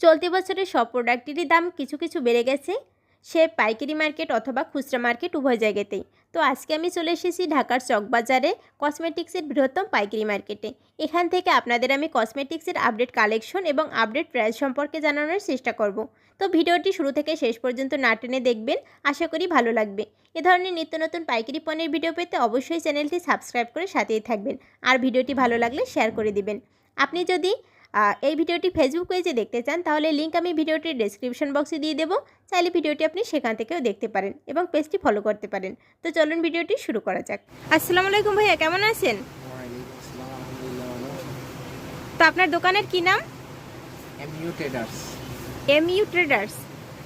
চলতি বছরের সব প্রোডাক্টেরই দাম কিছু কিছু বেড়ে গেছে। সে পাইকারি মার্কেট অথবা খুচরা মার্কেট উভয় জায়গাতেই। তো আজকে আমি চলে এসেছি ঢাকার চকবাজারে কসমেটিক্সের বৃহত্তম পাইকারি মার্কেটে। এখান থেকে আপনাদের আমি কসমেটিক্সের আপডেট কালেকশন এবং আপডেট প্রাইস সম্পর্কে জানানোর চেষ্টা করব। তো ভিডিওটি শুরু থেকে শেষ পর্যন্ত না টেনে দেখবেন, আশা করি ভালো লাগবে। এ ধরনের নিত্য নতুন পাইকারি পণ্যের ভিডিও পেতে অবশ্যই চ্যানেলটি সাবস্ক্রাইব করে সাথেই থাকবেন। আর ভিডিওটি ভালো লাগলে শেয়ার করে দিবেন। আপনি যদি এই ভিডিওটি ফেসবুক পেজে দেখতে চান তাহলে লিঙ্ক আমি ভিডিওটির ডেসক্রিপশন বক্সে দিয়ে দেবো। চাইলে ভিডিওটি আপনি সেখান থেকেও দেখতে পারেন এবং পেজটি ফলো করতে পারেন। তো চলুন ভিডিওটি শুরু করা যাক। আসসালামু আলাইকুম ভাইয়া কেমন আছেন? তো আপনার দোকানের কি নাম? M U traders M U traders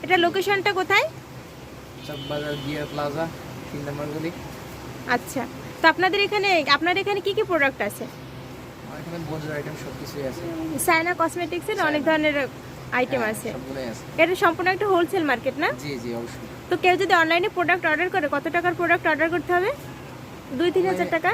এটা লোকেশনটা কোথায়? চকবাজার প্লাজা তিন নম্বর গলি আচ্ছা। তো আপনাদের এখানে আপনার এখানে কি কি প্রোডাক্ট আছে? এখানে বন্ধুর আইটেম সব কিছুই আছে সাইনা কসমেটিক্সের অনেক ধরনের আইটেম হ্যাঁ, আছে। এটা সম্পূর্ণ একটা হোলসেল মার্কেট না? জি জি অবশ্যই। তো কেউ যদি অনলাইনে প্রোডাক্ট অর্ডার করে কত টাকার প্রোডাক্ট অর্ডার করতে হবে? দুই তিন হাজার টাকা?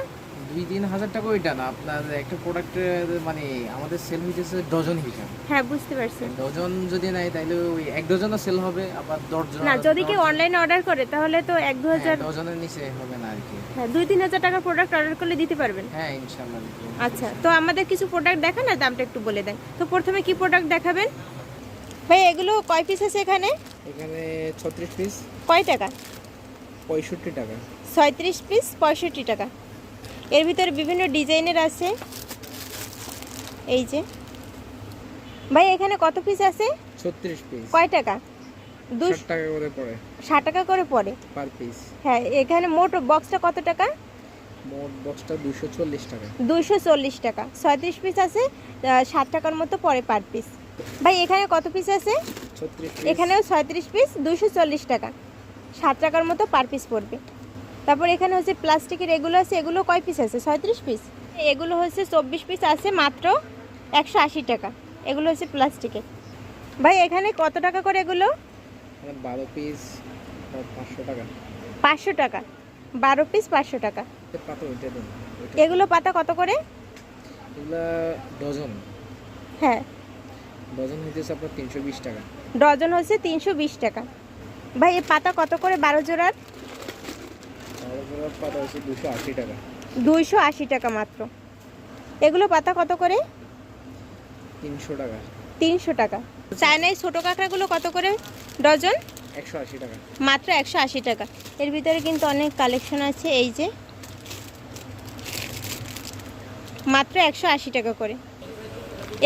দুই তিন হাজার টাকা ওইটা না। আপনার একটা প্রোডাক্টের মানে আমাদের সেল হইতেছে ডজন হিসাব। হ্যাঁ বুঝতে পারছি। ডজন যদি নাই তাইলে ওই এক ডজনও সেল হবে আবার দশজন না যদি কেউ অনলাইনে অর্ডার করে তাহলে তো এক দু হাজার ডজনের নিচে হবে না আর কি। হ্যাঁ দুই তিন হাজার টাকার প্রোডাক্ট অর্ডার করলে দিতে পারবেন। হ্যাঁ ইনশাআল্লাহ আচ্ছা তো আমাদের কিছু প্রোডাক্ট দেখান দামটা একটু বলে দেন। তো প্রথমে কি প্রোডাক্ট দেখাবেন? ভাই এগুলো কয় পিস আছে এখানে? পিস কয় টাকা? পঁয়ষট্টি টাকা। ছয়ত্রিশ পিস পঁয়ষট্টি টাকা। এর ভিতরে বিভিন্ন ডিজাইনের আছে। এই যে। ভাই এখানে কত পিস আছে? ছত্রিশ পিস কয় টাকা? দুই ষাট টাকা করে পড়ে। ষাট টাকা করে পড়ে? পার পিস হ্যাঁ এখানে মোট বক্সটা কত টাকা? মোট বক্সটা দুশো চল্লিশ টাকা। দুইশো চল্লিশ টাকা। ছয়ত্রিশ পিস আছে আহ, ষাট টাকার মতো পড়ে পার পিস ভাই এখানে কত পিস আছে? ছত্রিশ এখানেও ছয়ত্রিশ পিস দুশো চল্লিশ টাকা। ষাট টাকার মতো পার পিস পড়বে। তারপর এখানে হচ্ছে প্লাস্টিকের এগুলো আছে এগুলো কয় পিস আছে? ছয়ত্রিশ পিস এগুলো হচ্ছে চব্বিশ পিস আছে মাত্র একশো আশি টাকা। এগুলো হচ্ছে প্লাস্টিকের ভাই এখানে কত টাকা করে এগুলো? বারো পিস পাঁচশো টাকা। পাঁচশো টাকা। বারো পিস পাঁচশো টাকা। এগুলো পাতা কত করে? এগুলা ডজন। হ্যাঁ। ডজন হইতেছে আপনার তিনশো বিশ টাকা। ডজন হচ্ছে তিনশো বিশ টাকা। ভাই এই পাতা কত করে বারো জোড়ার? তারপর পাতা হচ্ছে দুশো আশি টাকা। দুইশো আশি টাকা মাত্র। এগুলো পাতা কত করে? তিনশো টাকা। তিনশো টাকা। চায়নায় ছোটো কাঁকড়াগুলো কত করে? ডজন? মাত্র একশো আশি টাকা। এর ভিতরে কিন্তু অনেক কালেকশন আছে এই যে। মাত্র একশো আশি টাকা করে।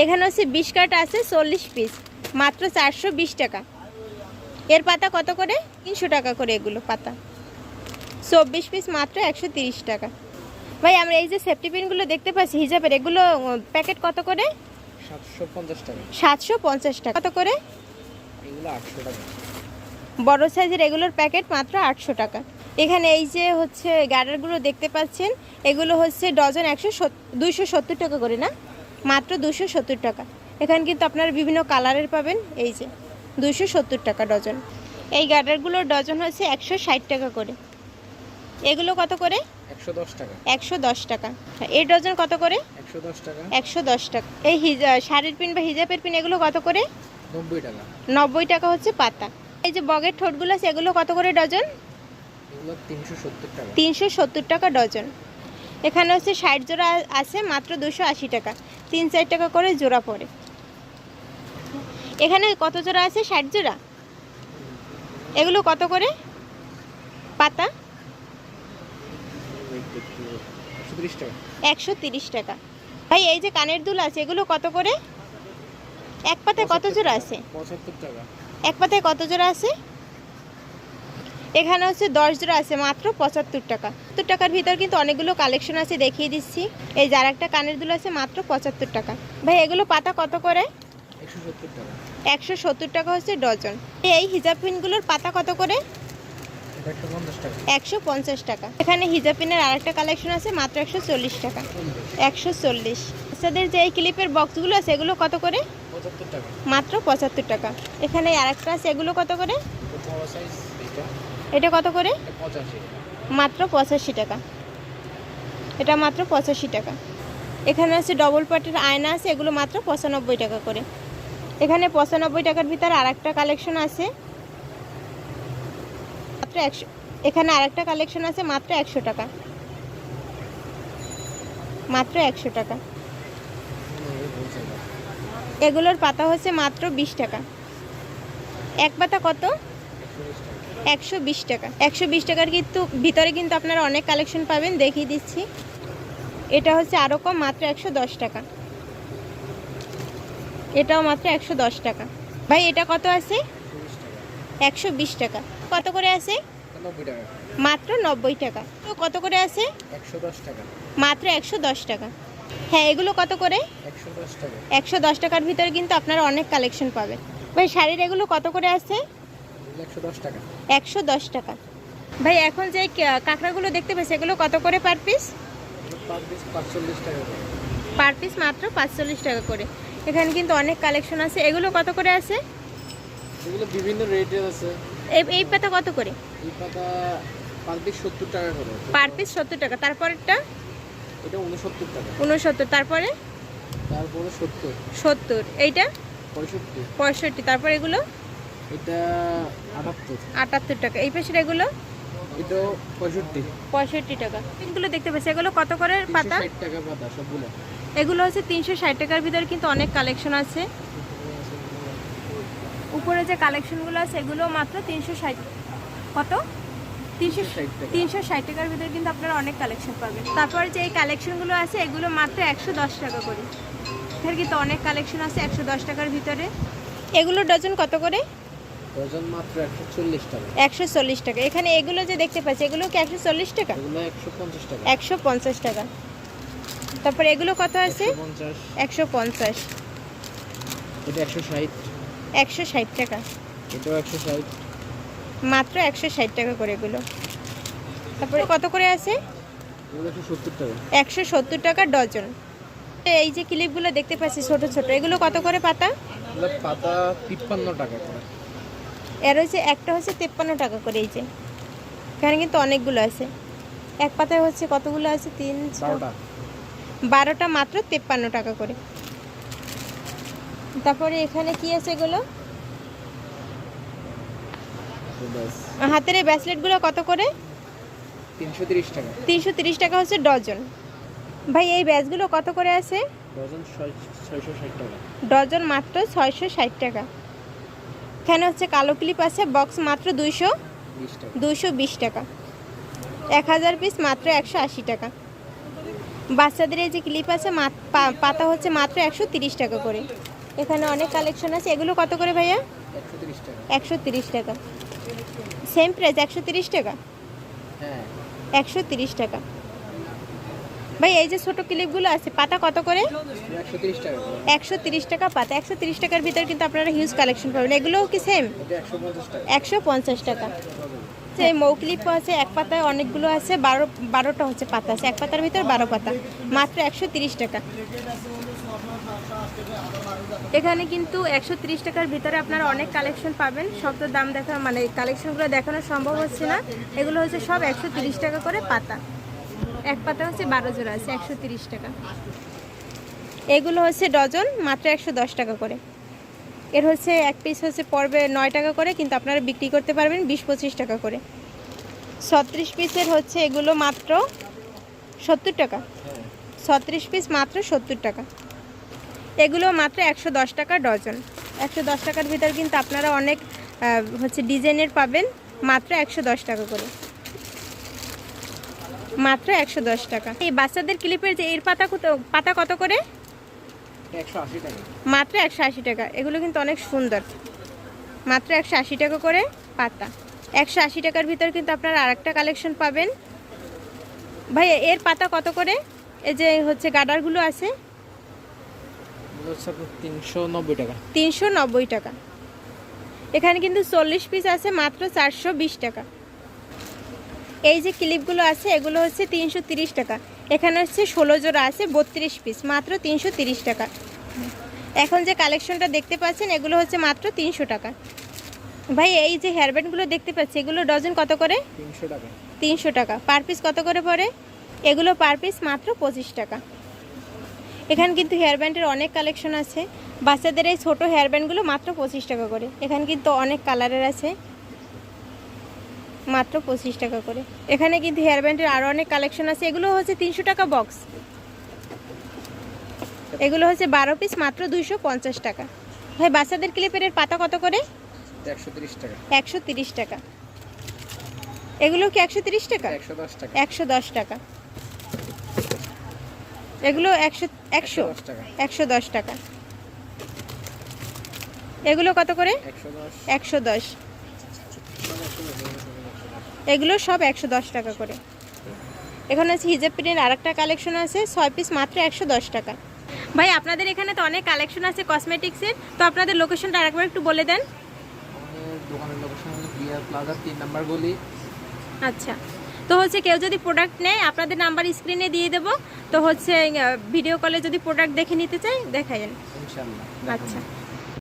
এখানে হচ্ছে বিশ কাঠ আছে চল্লিশ পিস। মাত্র চারশো বিশ টাকা। এর পাতা কত করে? তিনশো টাকা করে এগুলো পাতা। চব্বিশ পিস মাত্র একশো তিরিশ টাকা। ভাই আমরা এই যে সেফটি পিনগুলো দেখতে পাচ্ছি হিজাবের এগুলো প্যাকেট কত করে? সাতশো পঞ্চাশ টাকা। সাতশো পঞ্চাশ টাকা। কত করে? এগুলো আটশো টাকা। বড় সাইজের এগুলোর প্যাকেট মাত্র আটশো টাকা। এখানে এই যে হচ্ছে গার্ডারগুলো দেখতে পাচ্ছেন এগুলো হচ্ছে ডজন একশো দুইশো সত্তর টাকা করে না? মাত্র দুশো সত্তর টাকা। এখানে কিন্তু আপনারা বিভিন্ন কালারের পাবেন এই যে দুইশো সত্তর টাকা ডজন। এই গার্ডারগুলোর ডজন হচ্ছে একশো ষাট টাকা করে। এগুলো কত করে? একশো দশ টাকা। একশো দশ টাকা। এই ডজন কত করে? একশো দশ টাকা। একশো দশ টাকা। এই হিজা শাড়ির পিন বা হিজাবের পিন এগুলো কত করে? নব্বই টাকা। নব্বই টাকা হচ্ছে পাতা। এই যে বগের ঠোঁটগুলো আছে এগুলো কত করে ডজন? এগুলো তিনশো সত্তর টাকা। তিনশো সত্তর টাকা ডজন। এখানে হচ্ছে ষাট জোড়া আছে মাত্র দুশো আশি টাকা। তিন চার টাকা করে জোড়া পড়ে। এখানে কত জোড়া আছে? ষাট জোড়া? এগুলো কত করে? পাতা? একশো তিরিশ টাকা। একশো তিরিশ টাকা। ভাই এই যে কানের দুল আছে এগুলো কত করে? এক পাতায় কত জোড়া আছে? এক পাতায় কত জোড়া আছে? এখানে হচ্ছে দশ জোড়া আছে মাত্র পঁচাত্তর টাকা। সত্তর টাকার ভিতর কিন্তু অনেকগুলো কালেকশন আছে দেখিয়ে দিচ্ছি। এই যার একটা কানের দুল আছে মাত্র পঁচাত্তর টাকা। ভাই এগুলো পাতা কত করে? একশো সত্তর টাকা। হচ্ছে ডজন। এই হিজাব পিনগুলোর পাতা কত করে? একশো পঞ্চাশ টাকা। এখানে হিজাব পিনের আরেকটা কালেকশন আছে মাত্র একশো চল্লিশ টাকা। একশো চল্লিশ। বাচ্চাদের যে এই ক্লিপের বক্সগুলো আছে এগুলো কত করে? মাত্র পঁচাত্তর টাকা। এখানে আরেকটা আছে এগুলো কত করে? এটা কত করে? মাত্র পঁচাশি টাকা। এটা মাত্র পঁচাশি টাকা। এখানে আছে ডবল পাটের আয়না আছে এগুলো মাত্র পঁচানব্বই টাকা করে। এখানে পঁচানব্বই টাকার ভিতর আর একটা কালেকশন আছে। মাত্র একশো এখানে আরেকটা কালেকশন আছে মাত্র একশো টাকা। মাত্র একশো টাকা। এগুলোর পাতা হচ্ছে মাত্র বিশ টাকা। এক পাতা কত? একশো বিশ টাকা। একশো বিশ টাকার কিন্তু ভিতরে কিন্তু আপনারা অনেক কালেকশন পাবেন দেখিয়ে দিচ্ছি। এটা হচ্ছে আরও কম মাত্র একশো দশ টাকা। এটাও মাত্র একশো দশ টাকা। ভাই এটা কত আছে? একশো বিশ টাকা। কত করে আছে? মাত্র নব্বই টাকা। তো কত করে আছে? একশো দশ টাকা। মাত্র একশো দশ টাকা। হ্যাঁ এগুলো কত করে? একশো দশ টাকার ভিতরে কিন্তু আপনারা অনেক কালেকশন পাবেন। ভাই শাড়ির এগুলো কত করে আছে একশো দশ টাকা। ভাই এখন যে কাঁকড়াগুলো দেখতে পাচ্ছি এগুলো কত করে পার পিস। পার পিস মাত্র পাঁচচল্লিশ টাকা করে। এখানে কিন্তু অনেক কালেকশন আছে। এগুলো কত করে আছে এগুলো বিভিন্ন রেটের আছে। এই এই পাতা কত করে? এই পাতা পার পিস সত্তর টাকা করে। পার পিস সত্তর টাকা। তারপরেরটা? এটা উনসত্তর টাকা। উনসত্তর তারপরে? তারপরে সত্তর। সত্তর এইটা? পঁয়ষট্টি। পঁয়ষট্টি তারপর এগুলো? এটা আটাত্তর। আটাত্তর টাকা এই পাশের এগুলো? এটাও পঁয়ষট্টি। পঁয়ষট্টি টাকা। এগুলো দেখতে পাচ্ছি এগুলো কত করে পাতা? ষাট টাকা পাতা সবগুলো। এগুলো হচ্ছে তিনশো ষাট টাকার ভিতরে কিন্তু অনেক কালেকশন আছে। উপরে যে কালেকশনগুলো আছে এগুলো মাত্র তিনশো ষাট। কত? তিনশো 360 তিনশো ষাট টাকার ভিতরে কিন্তু আপনারা অনেক কালেকশন পাবেন। তারপর যে এই কালেকশনগুলো আছে এগুলো মাত্র একশো দশ টাকা করে। এখানে কিন্তু অনেক কালেকশন আছে একশো দশ টাকার ভিতরে। এগুলো ডজন কত করে? ডজন মাত্র একশো চল্লিশ টাকা। এখানে এগুলো যে দেখতে পাচ্ছি এগুলো কি একশো চল্লিশ টাকা? এগুলো একশো পঞ্চাশ টাকা। একশো পঞ্চাশ টাকা। তারপর এগুলো কত আছে? একশো পঞ্চাশ। একশো পঞ্চাশ। এটা একশো ষাট। একশো ষাট টাকা। এটাও একশো ষাট। মাত্র একশো ষাট টাকা করে এগুলো। তারপরে কত করে আছে? একশো সত্তর টাকা। ডজন। এই যে ক্লিপগুলো দেখতে পাচ্ছি ছোট ছোট এগুলো কত করে পাতা? পাতা তিপ্পান্ন টাকা করে এর হচ্ছে একটা হচ্ছে তেপ্পান্ন টাকা করে এই যে। এখানে কিন্তু অনেকগুলো আছে। এক পাতায় হচ্ছে কতগুলো আছে? তিন বারোটা মাত্র তেপ্পান্ন টাকা করে। তারপরে এখানে কি আছে এগুলো? হাতের এই ব্যাসলেটগুলো কত করে? তিনশো তিরিশ টাকা। তিনশো তিরিশ টাকা হচ্ছে ডজন। ভাই এই ব্যাচগুলো কত করে আছে? ডজন মাত্র ছয়শো ষাট টাকা। এখানে হচ্ছে কালো ক্লিপ আছে? বক্স মাত্র দুইশো দুইশো বিশ টাকা। এক হাজার পিস মাত্র একশো আশি টাকা। বাচ্চাদের এই যে ক্লিপ আছে পাতা হচ্ছে মাত্র একশো তিরিশ টাকা করে। এখানে অনেক কালেকশন আছে। এগুলো কত করে ভাইয়া? একশো তিরিশ টাকা। সেম প্রাইস একশো তিরিশ টাকা। হ্যাঁ। একশো তিরিশ টাকা। ভাই এই যে ছোট ক্লিপগুলো আছে পাতা কত করে? একশো তিরিশ টাকা। পাতা। একশো তিরিশ টাকার ভিতর কিন্তু আপনারা হিউজ কালেকশন পাবেন। এগুলোও কি সেম একশো পঞ্চাশ টাকা। একশো পঞ্চাশ টাকা। যে মৌক্লিপ আছে এক পাতায় অনেকগুলো আছে বারো বারোটা হচ্ছে পাতা আছে। এক পাতার ভিতর বারো পাতা। মাত্র একশো তিরিশ টাকা। এখানে কিন্তু একশো টাকার ভিতরে আপনারা অনেক কালেকশন পাবেন। সব তো দাম দেখা মানে কালেকশনগুলো দেখানো সম্ভব হচ্ছে না। এগুলো হচ্ছে সব একশো টাকা করে পাতা। এক পাতা হচ্ছে বারো জোড়া আছে, একশো টাকা। এগুলো হচ্ছে ডজন, মাত্র একশো দশ টাকা করে। এর হচ্ছে এক পিস হচ্ছে পড়বে নয় টাকা করে, কিন্তু আপনারা বিক্রি করতে পারবেন বিশ পঁচিশ টাকা করে। ছত্রিশ পিসের হচ্ছে এগুলো মাত্র সত্তর টাকা। ছত্রিশ পিস মাত্র সত্তর টাকা। এগুলো মাত্র একশো দশ টাকা ডজন। একশো দশ টাকার ভিতর কিন্তু আপনারা অনেক হচ্ছে ডিজাইনের পাবেন মাত্র একশো দশ টাকা করে। মাত্র একশো দশ টাকা। এই বাচ্চাদের ক্লিপের যে এর পাতা কত পাতা কত করে? মাত্র একশো আশি টাকা। এগুলো কিন্তু অনেক সুন্দর। মাত্র একশো আশি টাকা করে পাতা। একশো আশি টাকার ভিতর কিন্তু আপনারা আরেকটা কালেকশন পাবেন। ভাই এর পাতা কত করে? এই যে হচ্ছে গার্ডারগুলো আছে। তিনশো নব্বই টাকা। তিনশো নব্বই টাকা। এখানে কিন্তু চল্লিশ পিস আছে মাত্র চারশো বিশ টাকা। এই যে ক্লিপগুলো আছে এগুলো হচ্ছে তিনশো তিরিশ টাকা। এখানে হচ্ছে ষোলো জোড়া আছে বত্রিশ পিস মাত্র তিনশো তিরিশ টাকা। এখন যে কালেকশনটা দেখতে পাচ্ছেন এগুলো হচ্ছে মাত্র তিনশো টাকা। ভাই এই যে হেয়ারব্যান্ডগুলো দেখতে পাচ্ছি এগুলো ডজন কত করে? তিনশো টাকা। তিনশো টাকা। পার পিস কত করে পড়ে? এগুলো পার পিস মাত্র পঁচিশ টাকা। এখানে কিন্তু হেয়ার ব্যান্ডের অনেক কালেকশন আছে। বাচ্চাদের এই ছোটো হেয়ার ব্যান্ডগুলো মাত্র পঁচিশ টাকা করে। এখানে কিন্তু অনেক কালারের আছে। মাত্র পঁচিশ টাকা করে। এখানে কিন্তু হেয়ার ব্যান্ডের আরও অনেক কালেকশন আছে। এগুলো হচ্ছে তিনশো টাকা বক্স এগুলো হচ্ছে বারো পিস মাত্র দুইশো পঞ্চাশ টাকা। ভাই বাচ্চাদের ক্লিপের পাতা কত করে? একশো তিরিশ টাকা। এগুলো কি একশো তিরিশ টাকা? একশো দশ টাকা। একশো দশ টাকা। এগুলো একশো একশো একশো দশ টাকা। এগুলো কত করে? একশো দশ। এগুলো সব একশো দশ টাকা করে। এখানে আছে হিজাব প্রিন্টের আর একটা কালেকশন আছে ছয় পিস মাত্র একশো দশ টাকা। ভাই আপনাদের এখানে তো অনেক কালেকশন আছে কসমেটিক্সের তো আপনাদের লোকেশনটা আরেকবার একটু বলে দেন। আমাদের দোকানের লোকেশন হলো তিন নাম্বার গলি। আচ্ছা। তো হচ্ছে কেউ যদি প্রোডাক্ট নেয় আপনাদের নাম্বার স্ক্রিনে দিয়ে দেব। তো হচ্ছে ভিডিও কলে যদি প্রোডাক্ট দেখে নিতে চাই দেখাই আচ্ছা।